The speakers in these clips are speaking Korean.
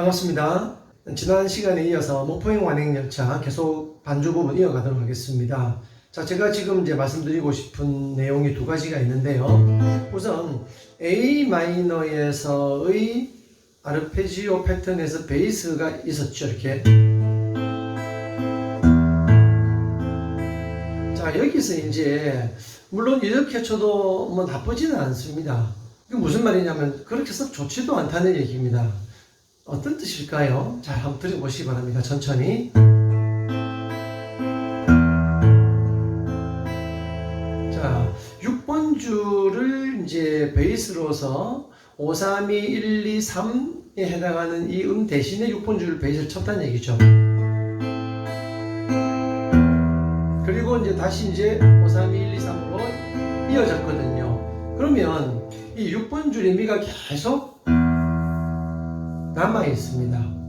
반갑습니다. 지난 시간에 이어서 목포행 완행열차 계속 반주 부분 이어가도록 하겠습니다. 자, 제가 지금 이제 말씀드리고 싶은 내용이 두 가지가 있는데요. 우선 A 마이너에서의 아르페지오 패턴에서 베이스가 있었죠, 이렇게. 자, 여기서 이제 물론 이렇게 쳐도 뭐 나쁘지는 않습니다. 이게 무슨 말이냐면 그렇게 썩 좋지도 않다는 얘기입니다. 어떤 뜻일까요? 잘 한번 들어보시기 바랍니다. 천천히. 자, 6번 줄을 이제 베이스로서 5, 3, 2, 1, 2, 3에 해당하는 이 음 대신에 6번 줄을 베이스를 쳤다는 얘기죠. 그리고 이제 다시 이제 5, 3, 2, 1, 2, 3으로 이어졌거든요. 그러면 이 6번 줄의 미가 계속 남아 있습니다.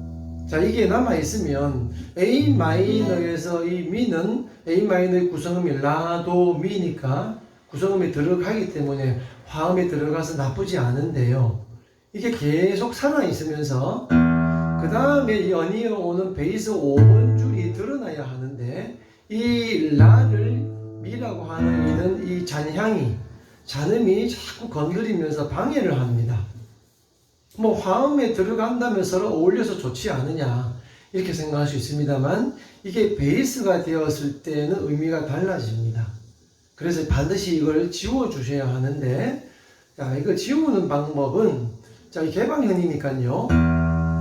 자, 이게 남아 있으면 A 마이너에서 이 미는 A 마이너의 구성음이 라도 미니까 구성음이 들어가기 때문에 화음이 들어가서 나쁘지 않은데요. 이게 계속 살아 있으면서 그 다음에 연이어 오는 베이스 5번 줄이 드러나야 하는데 이 라를 미라고 하는 이는 이 잔향이 잔음이 자꾸 건드리면서 방해를 합니다. 뭐 화음에 들어간다면 서로 어울려서 좋지 않느냐 이렇게 생각할 수 있습니다만 이게 베이스가 되었을 때는 의미가 달라집니다. 그래서 반드시 이걸 지워 주셔야 하는데 자 이거 지우는 방법은 자이 개방현이니까요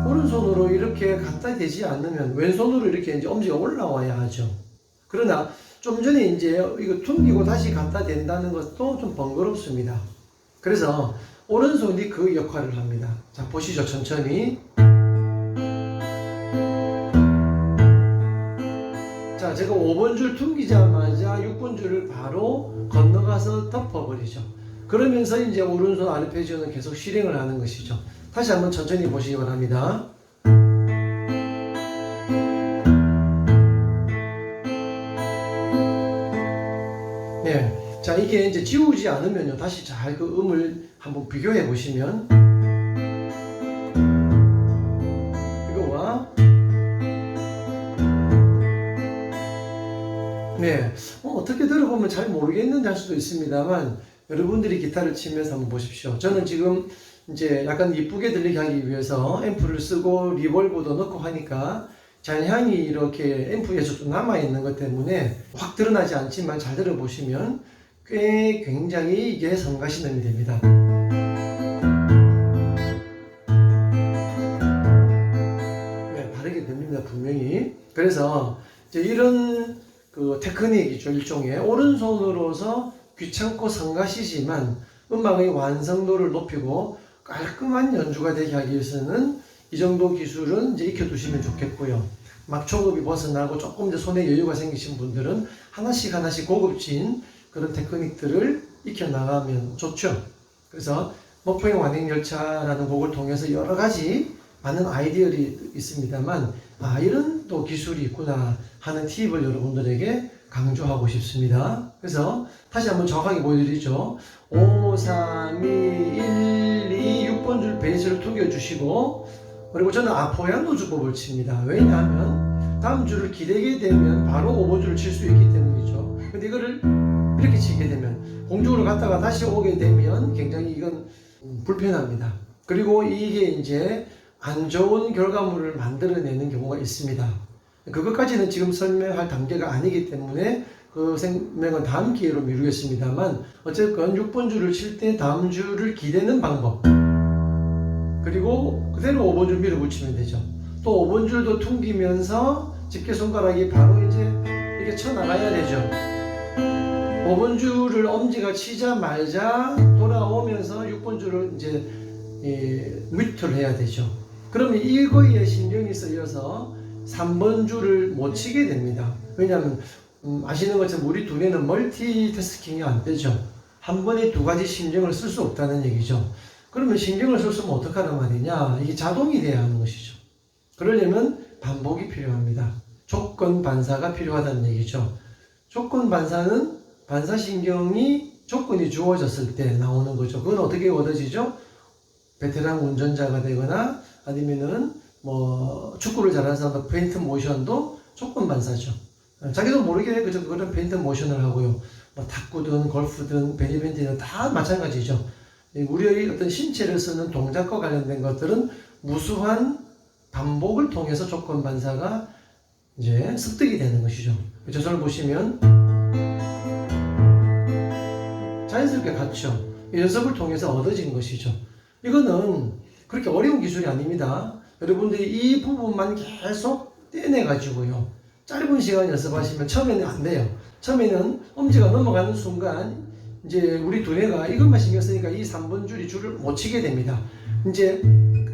오른손으로 이렇게 갖다 대지 않으면 왼손으로 이렇게 이제 엄지가 올라와야 하죠. 그러나 좀 전에 이제 이거 숨기고 다시 갖다 댄다는 것도 좀 번거롭습니다. 그래서 오른손이 그 역할을 합니다. 자, 보시죠. 천천히. 자, 제가 5번 줄 tum기자마자 6번 줄을 바로 건너가서 덮어버리죠. 그러면서 이제 오른손 아르페지오는 계속 실행을 하는 것이죠. 다시 한번 천천히 보시기 바랍니다. 자, 이게 이제 지우지 않으면요. 다시 잘 그 음을 한번 비교해 보시면 이거와 네. 어, 떻게 들어보면 잘 모르겠는지 할 수도 있습니다만 여러분들이 기타를 치면서 한번 보십시오. 저는 지금 이제 약간 이쁘게 들리게 하기 위해서 앰프를 쓰고 리벌브도 넣고 하니까 잔향이 이렇게 앰프에서 좀 남아있는 것 때문에 확 드러나지 않지만 잘 들어보시면 꽤 굉장히 이게 성가신음이 됩니다. 네, 다르게 됩니다, 분명히. 그래서 이제 이런 그 테크닉이죠, 일종의. 오른손으로서 귀찮고 성가시지만 음악의 완성도를 높이고 깔끔한 연주가 되게 하기 위해서는 이 정도 기술은 이제 익혀두시면 좋겠고요. 막 초급이 벗어나고 조금 이제 손에 여유가 생기신 분들은 하나씩 하나씩 고급진 그런 테크닉들을 익혀나가면 좋죠. 그래서 목포행 완행열차라는 곡을 통해서 여러 가지 많은 아이디어들이 있습니다만 아 이런 또 기술이 있구나 하는 팁을 여러분들에게 강조하고 싶습니다. 그래서 다시 한번 정확하게 보여드리죠. 5, 3, 2, 1, 2, 6번 줄 베이스를 투겨주시고 그리고 저는 아포야노 주법을 칩니다. 왜냐하면 다음 줄을 기대게 되면 바로 5번 줄을 칠 수 있기 때문이죠. 근데 이거를 이렇게 치게 되면 공중으로 갔다가 다시 오게 되면 굉장히 이건 음, 불편합니다. 그리고 이게 이제 안 좋은 결과물을 만들어내는 경우가 있습니다. 그것까지는 지금 설명할 단계가 아니기 때문에 그 생명은 다음 기회로 미루겠습니다만 어쨌건 6번 줄을 칠 때 다음 줄을 기대는 방법 그리고 그대로 5번 줄 밀어붙이면 되죠. 또 5번 줄도 퉁기면서 집게 손가락이 바로 이제 이렇게 쳐나가야 되죠. 5번 줄을 엄지가 치자 말자 돌아오면서 6번 줄을 이제 예, 뮤트를 해야 되죠. 그러면 이거에 신경이 쓰여서 3번 줄을 못 치게 됩니다. 왜냐하면 음, 아시는 것처럼 우리 두뇌는 멀티태스킹이 안 되죠. 한 번에 두 가지 신경을 쓸 수 없다는 얘기죠. 그러면 신경을 썼으면 어떡하란 말이냐? 이게 자동이 돼야 하는 것이죠. 그러려면 반복이 필요합니다. 조건 반사가 필요하다는 얘기죠. 조건 반사는 반사신경이 조건이 주어졌을 때 나오는 거죠. 그건 어떻게 얻어지죠? 베테랑 운전자가 되거나 아니면은 뭐 축구를 잘하는 사람도 페인트 모션도 조건 반사죠. 자기도 모르게 그저 그런 페인트 모션을 하고요. 뭐 탁구든 골프든 배드민턴이든 다 마찬가지죠. 이 우리의 어떤 신체를 쓰는 동작과 관련된 것들은 무수한 반복을 통해서 조건 반사가 이제 습득이 되는 것이죠. 조선을 보시면 자연스럽게. 이 연습을 통해서 얻어진 것이죠. 이거는 그렇게 어려운 기술이 아닙니다. 여러분들이 이 부분만 계속 떼내가지고요. 짧은 시간 연습하시면 처음에는 안 돼요. 처음에는 엄지가 넘어가는 순간 이제 우리 두뇌가 이것만 신경 쓰니까 이 3번 줄이 줄을 못 치게 됩니다. 이제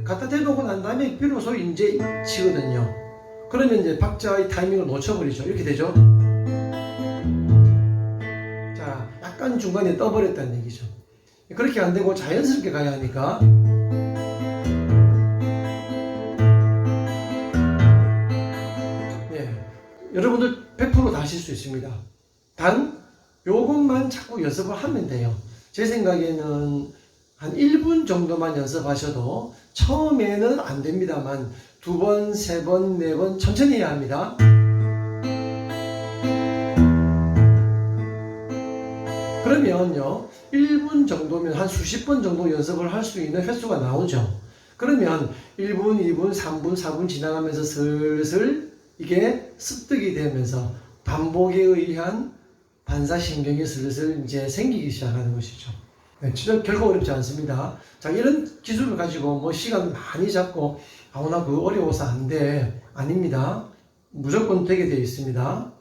갖다 대놓고 난 다음에 비로소 이제 치거든요. 그러면 이제 박자의 타이밍을 놓쳐버리죠. 이렇게 되죠. 약간 중간에 떠버렸다는 얘기죠. 그렇게 안 되고 자연스럽게 가야 하니까 네, 여러분들 100%다 하실 수 있습니다. 단 요것만 자꾸 연습을 하면 돼요. 제 생각에는 한 1분 정도만 연습하셔도 처음에는 안 됩니다만 두 번, 세 번, 네 번 천천히 해야 합니다. 그러면요, 1분 정도면 한 수십 번 정도 연습을 할 수 있는 횟수가 나오죠. 그러면 1분, 2분, 3분, 4분 지나가면서 슬슬 이게 습득이 되면서 반복에 의한 반사신경이 슬슬 이제 생기기 시작하는 것이죠. 네, 결코 어렵지 않습니다. 자, 이런 기술을 가지고 뭐 시간 많이 잡고, 아우, 나 그거 어려워서 안 돼. 아닙니다. 무조건 되게 되어 있습니다.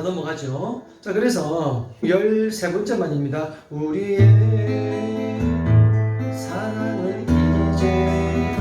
자, 넘어가죠. 자, 그래서 13번째 만입니다. 우리의 사랑은 이제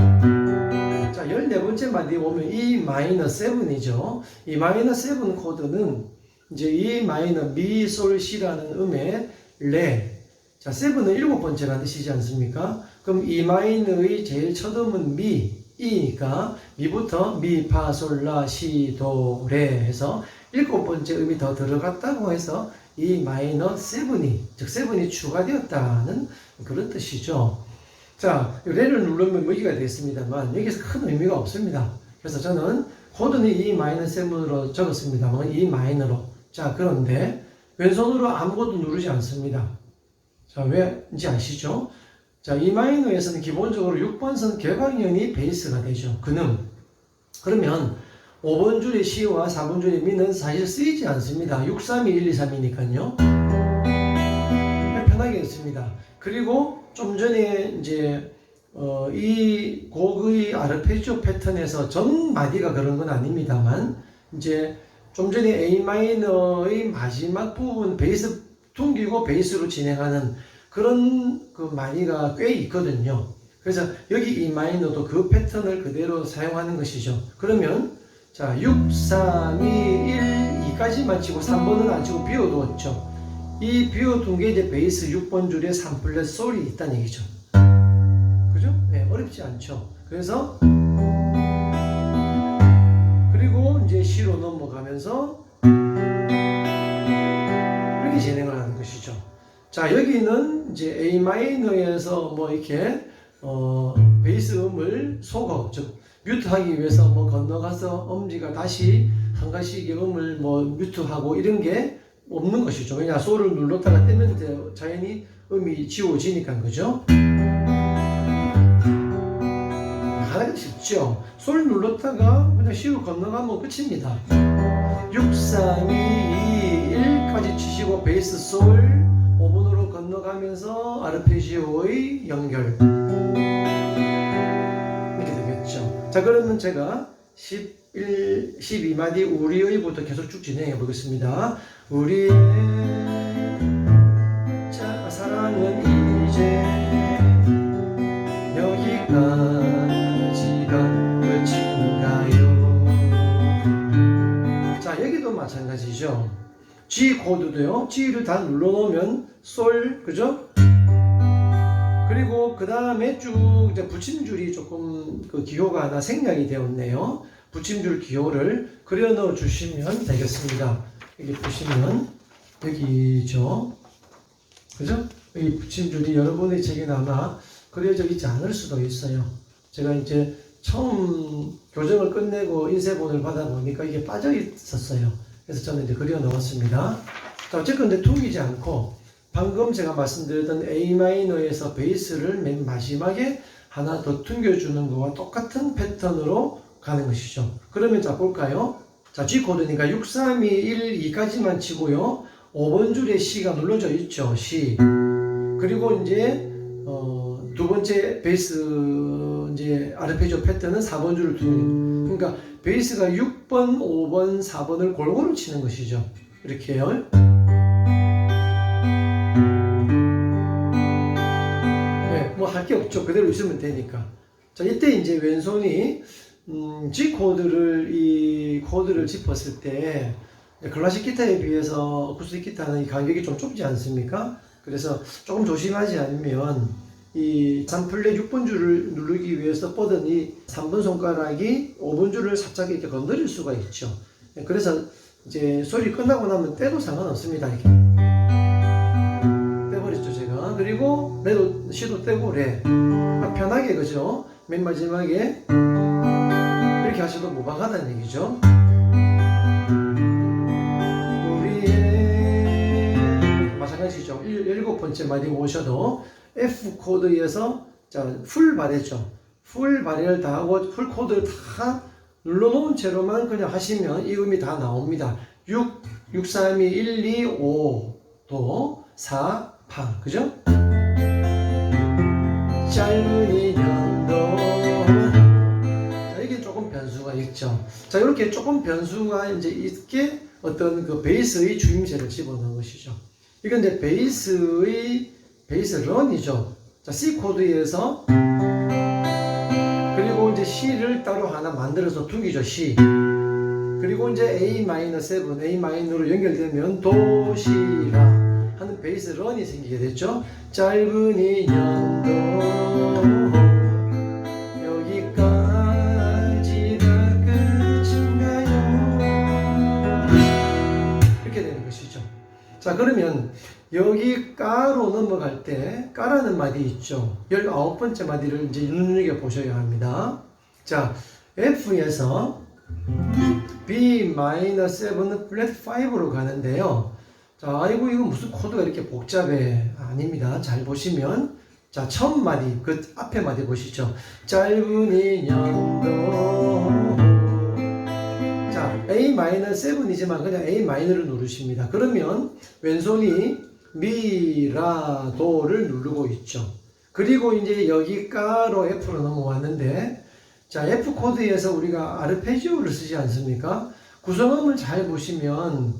자, 14번째 만에 오면 이 마이너 7이죠. 이 마이너 7 코드는 이제 이 마이너 미, 솔, 시라는 음의 레. 자, 7은 일곱 번째라는 뜻이지 않습니까? 그럼 이 마이너의 제일 첫 음은 미, 이니까 미부터 미, 파, 솔, 라, 시, 도, 레 해서 일곱 번째 음이 더 들어갔다고 해서 이 마이너 7이, 즉 7이 추가되었다는 그런 뜻이죠. 자, 레를 누르면 무기가 되겠습니다만 여기서 큰 의미가 없습니다. 그래서 저는 코드는 이 마이너 7으로 적었습니다만 이 마이너로. 자, 그런데 왼손으로 아무것도 누르지 않습니다. 자, 왜인지 아시죠? 자, 이 마이너에서는 기본적으로 6번 선 개방형이 베이스가 되죠. 근음. 그러면 5번 줄의 시와 4번 줄의 미는 사실 쓰이지 않습니다. 6, 3, 2, 1, 2, 3이니까요. 편하게 했습니다. 그리고 좀 전에 이제 어, 이 곡의 아르페지오 패턴에서 전 마디가 그런 건 아닙니다만 이제 좀 전에 A 마이너의 마지막 부분 베이스 퉁기고 베이스로 진행하는 그런 그 마디가 꽤 있거든요. 그래서 여기 이 마이너도 그 패턴을 그대로 사용하는 것이죠. 그러면 자 6, 3, 2, 1, 2까지만 치고 3번은 안 치고 비워두었죠. 이 비워둔 게 이제 베이스 6번 줄에 3 플랫 솔이 있다는 얘기죠. 그죠? 네, 어렵지 않죠. 그래서 그리고 이제 C로 넘어가면서 이렇게 진행을 하는 것이죠. 자, 여기는 이제 A 마이너에서 뭐 이렇게 어, 베이스 음을 속어, 즉 뮤트하기 위해서 뭐 건너가서 엄지가 다시 한 가지의 음을 뭐 뮤트하고 이런 게 없는 것이죠. 왜냐 소를 눌렀다가 떼면 자연히 음이 지워지니까 그죠? 하나가 쉽죠. 솔 눌렀다가 그냥 시로 건너가면 끝입니다. 6, 3, 2, 2, 1까지 치시고 베이스 솔 5분으로 건너가면서 아르페지오의 연결 자 그러면 제가 11, 12마디 우리의부터 계속 쭉 진행해 보겠습니다. 우리의 자, 사랑은 이제 여기까지가 끝인가요? 자, 여기도 마찬가지죠. G 코드도요. G를 다 눌러놓으면 솔, 그죠? 그리고 그 다음에 쭉 이제 붙임줄이 조금 그 기호가 하나 생략이 되었네요. 붙임줄 기호를 그려 넣어 주시면 되겠습니다. 여기 보시면 여기죠. 그죠? 이 붙임줄이 여러분의 책에는 아마 그려져 있지 않을 수도 있어요. 제가 이제 처음 교정을 끝내고 인쇄본을 받아보니까 이게 빠져 있었어요. 그래서 저는 이제 그려 넣었습니다. 자, 어쨌든 근데 퉁기지 않고 방금 제가 말씀드렸던 A 마이너에서 베이스를 맨 마지막에 하나 더 퉁겨주는 거와 똑같은 패턴으로 가는 것이죠. 그러면 자 볼까요? 자 G 코드니까 6, 3, 2, 1, 2까지만 치고요. 5번 줄에 C가 눌러져 있죠. C. 그리고 이제 어, 두 번째 베이스 이제 아르페지오 패턴은 4번 줄을 두는 그러니까 베이스가 6번, 5번, 4번을 골고루 치는 것이죠. 이렇게요. 게 없죠. 그대로 있으면 되니까. 자, 이때 이제 왼손이 음, G 코드를 이 코드를 짚었을 때 클래식 기타에 비해서 어쿠스틱 기타는 이 간격이 좀 좁지 않습니까? 그래서 조금 조심하지 않으면 이 3플랫 6번 줄을 누르기 위해서 뻗은 이 3번 손가락이 5번 줄을 살짝 이렇게 건드릴 수가 있죠. 그래서 이제 소리 끝나고 나면 떼도 상관없습니다. 이렇게. 그리고 레도 시도 떼고 레. 아, 편하게, 그죠? 맨 마지막에 이렇게 하셔도 무방하다는 얘기죠. 마찬가지죠. 일, 일곱 번째 마디 모셔도 F 코드에서 자, 풀 발해죠. 풀 발해를 다 하고 풀 코드를 다 눌러놓은 채로만 그냥 하시면 이 음이 다 나옵니다. 6, 6, 3, 2, 1, 2, 5, 도, 4, 8. 그죠? 짧은 인연도 자, 이게 조금 변수가 있죠. 자, 이렇게 조금 변수가 이제 있게 어떤 그 베이스의 주임새를 집어넣은 것이죠. 이건 이제 베이스의 베이스 런이죠. 자, C 코드에서 그리고 이제 C를 따로 하나 만들어서 둥기죠. C. 그리고 이제 A 마이너 7, A 마이너로 연결되면 도, 시, 라 하는 베이스 런이 생기게 됐죠. 짧은 인연도 여기까지가 끝인가요? 이렇게 되는 것이죠. 자, 그러면 여기 까로 넘어갈 때 까라는 마디 있죠. 19번째 마디를 이제 눈여겨 보셔야 합니다. 자, F에서 B-7은 플랫 5로 가는데요. 자, 아이고, 이거 무슨 코드가 이렇게 복잡해. 아닙니다. 잘 보시면. 자, 첫 마디, 그 앞에 마디 보시죠. 짧은 인연도. 자, A-7이지만 그냥 A-를 누르십니다. 그러면 왼손이 미, 라, 도를 누르고 있죠. 그리고 이제 여기까로 F로 넘어왔는데, 자, F 코드에서 우리가 아르페지오를 쓰지 않습니까? 구성음을 잘 보시면,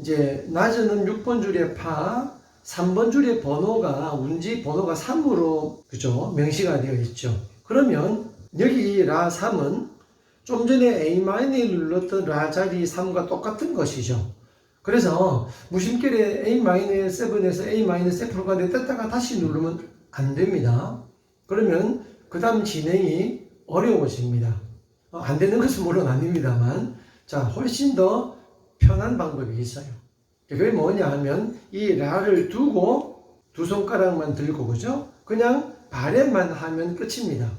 이제 낮은 음 6번 줄의 파, 3번 줄의 번호가 운지 번호가 3으로 그죠 명시가 되어 있죠. 그러면 여기 이라 3은 좀 전에 A 마이너에 눌렀던 라 자리 3과 똑같은 것이죠. 그래서 무심결에 A 마이너 7에서 A 마이너 7로 가는데 뗐다가 다시 누르면 안 됩니다. 그러면 그 다음 진행이 어려워집니다. 어, 안 되는 것은 물론 아닙니다만 자 훨씬 더 편한 방법이 있어요. 그게 뭐냐 하면 이 라를 두고 두 손가락만 들고 그죠? 그냥 발에만 하면 끝입니다.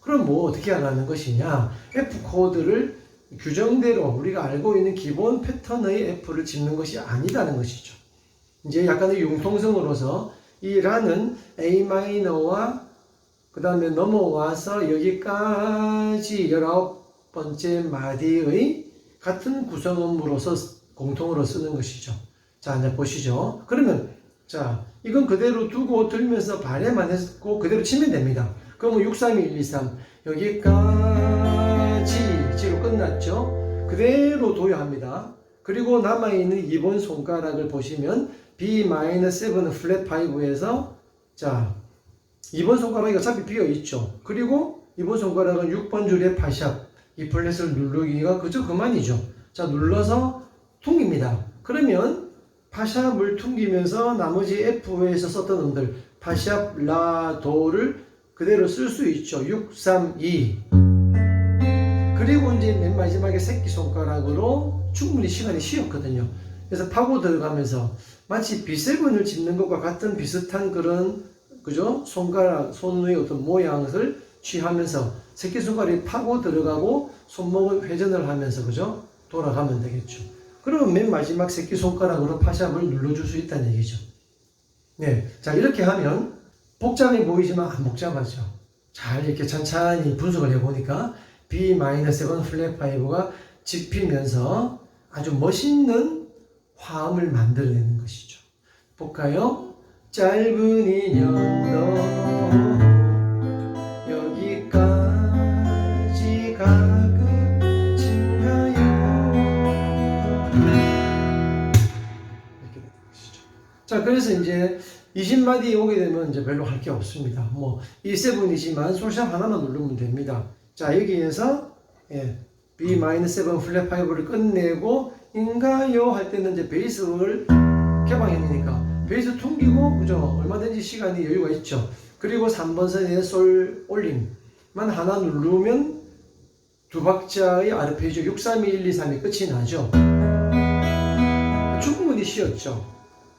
그럼 뭐 어떻게 하라는 것이냐? F 코드를 규정대로 우리가 알고 있는 기본 패턴의 F를 짚는 것이 아니다는 것이죠. 이제 약간의 융통성으로서 이 라는 A 마이너와 그 다음에 넘어와서 여기까지 19번째 마디의 같은 구성음으로서 공통으로 쓰는 것이죠. 자, 이제 보시죠. 그러면, 자, 이건 그대로 두고 들면서 발에만 했고 그대로 치면 됩니다. 그러면 6, 3, 1, 2, 3. 여기까지, 지로 끝났죠. 그대로 도요합니다. 그리고 남아있는 2번 손가락을 보시면 B-7은 플랫 5에서 자, 2번 손가락이 어차피 비어 있죠. 그리고 2번 손가락은 6번 줄의 파샵, 이 플랫을 누르기가 그저 그만이죠. 자, 눌러서 퉁깁니다. 그러면 파샵을 퉁기면서 나머지 F에서 썼던 음들 파샵, 라, 도를 그대로 쓸 수 있죠. 6, 3, 2. 그리고 이제 맨 마지막에 새끼손가락으로 충분히 시간이 쉬었거든요. 그래서 파고 들어가면서 마치 B7을 짚는 것과 같은 비슷한 그런 그죠? 손가락, 손의 어떤 모양을 취하면서 새끼손가락이 파고 들어가고 손목을 회전을 하면서 그죠? 돌아가면 되겠죠. 그러면 맨 마지막 새끼손가락으로 파샵을 눌러줄 수 있다는 얘기죠. 네. 자, 이렇게 하면 복잡해 보이지만 안 복잡하죠. 잘 이렇게 천천히 분석을 해보니까 B-7 플랫 5가 집히면서 아주 멋있는 화음을 만들어내는 것이죠. 볼까요? 짧은 인연도 자, 그래서 이제 20마디 오게 되면 이제 별로 할 게 없습니다. 뭐, E7이지만 솔샵 하나만 누르면 됩니다. 자, 여기에서, 예, B-7 플랫 5를 끝내고, 인가요? 할 때는 이제 베이스를 개방했으니까, 베이스 퉁기고, 그죠? 얼마든지 시간이 여유가 있죠. 그리고 3번 선의 솔 올림만 하나 누르면 두 박자의 아르페지오 6, 3, 2, 1, 2, 3이 끝이 나죠. 충분히 쉬었죠.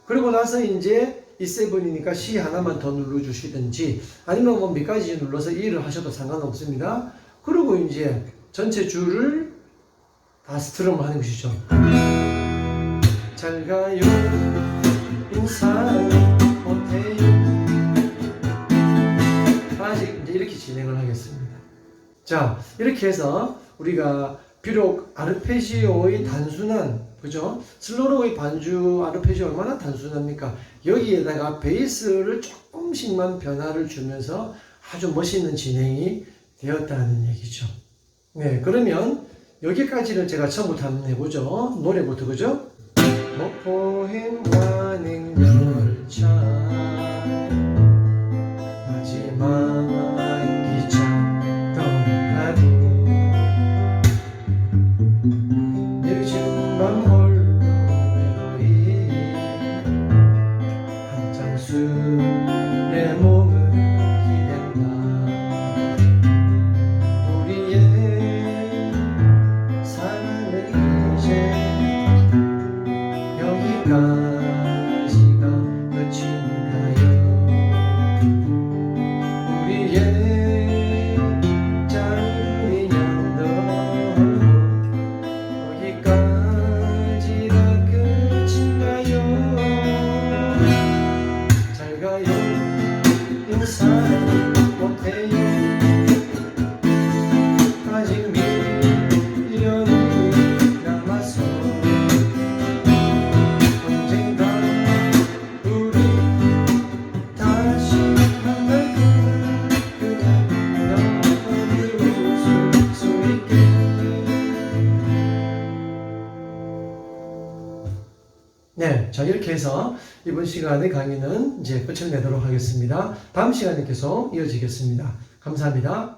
그리고 나서 이제 E7이니까 C 하나만 더 눌러주시든지 아니면 뭐 몇 가지 눌러서 E를 하셔도 상관없습니다. 그리고 이제 전체 줄을 다 스트럼 하는 것이죠. 잘 가요, 인사 못해요. 아직 이제 이렇게 진행을 하겠습니다. 자, 이렇게 해서 우리가 비록 아르페지오의 단순한 그죠? 슬로로의 반주 아르페지오 얼마나 단순합니까? 여기에다가 베이스를 조금씩만 변화를 주면서 아주 멋있는 진행이 되었다는 얘기죠. 네, 그러면 여기까지는 제가 처음부터 한번 해보죠. 노래부터 그죠? 목포행 관행 열차 자 이렇게 해서 이번 시간의 강의는 이제 끝을 내도록 하겠습니다. 다음 시간에 계속 이어지겠습니다. 감사합니다.